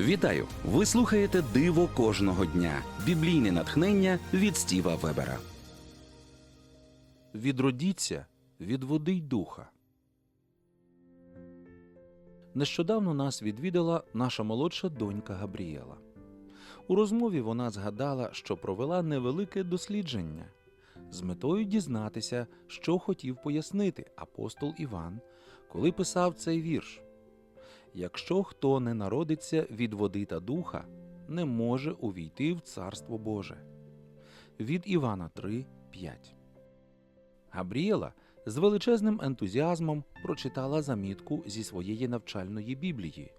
Вітаю! Ви слухаєте Диво кожного дня. Біблійне натхнення від Стіва Вебера. Відродіться від води й духа. Нещодавно нас відвідала наша молодша донька Габріела. У розмові вона згадала, що провела невелике дослідження з метою дізнатися, що хотів пояснити апостол Іван, коли писав цей вірш. Якщо хто не народиться від води та духа, не може увійти в Царство Боже. Від Івана 3, 5. Габріела з величезним ентузіазмом прочитала замітку зі своєї навчальної Біблії.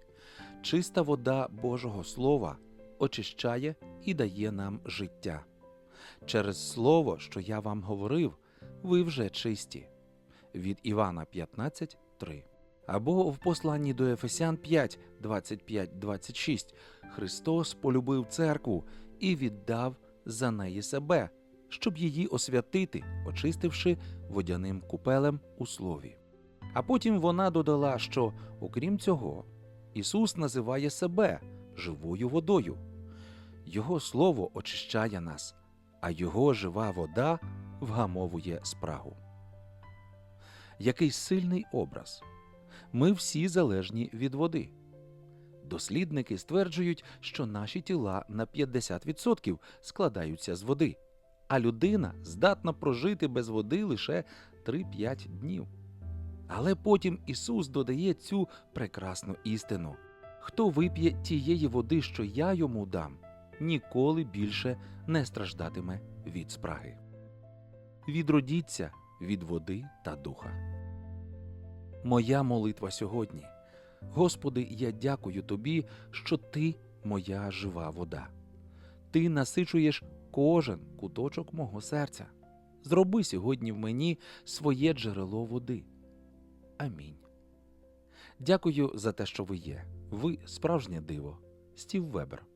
Чиста вода Божого Слова очищає і дає нам життя. Через слово, що я вам говорив, ви вже чисті. Від Івана 15, 3. Або в посланні до Ефесян 5, 25, 26 Христос полюбив церкву і віддав за неї себе, щоб її освятити, очистивши водяним купелем у слові. А потім вона додала, що, окрім цього, Ісус називає себе живою водою. Його слово очищає нас, а Його жива вода вгамовує спрагу. Який сильний образ! Ми всі залежні від води. Дослідники стверджують, що наші тіла на 50% складаються з води, а людина здатна прожити без води лише 3-5 днів. Але потім Ісус додає цю прекрасну істину: хто вип'є тієї води, що я йому дам, ніколи більше не страждатиме від спраги. Відродіться від води та духа. Моя молитва сьогодні. Господи, я дякую Тобі, що Ти моя жива вода. Ти насичуєш кожен куточок мого серця. Зроби сьогодні в мені своє джерело води. Амінь. Дякую за те, що ви є. Ви справжнє диво. Стів Вебер.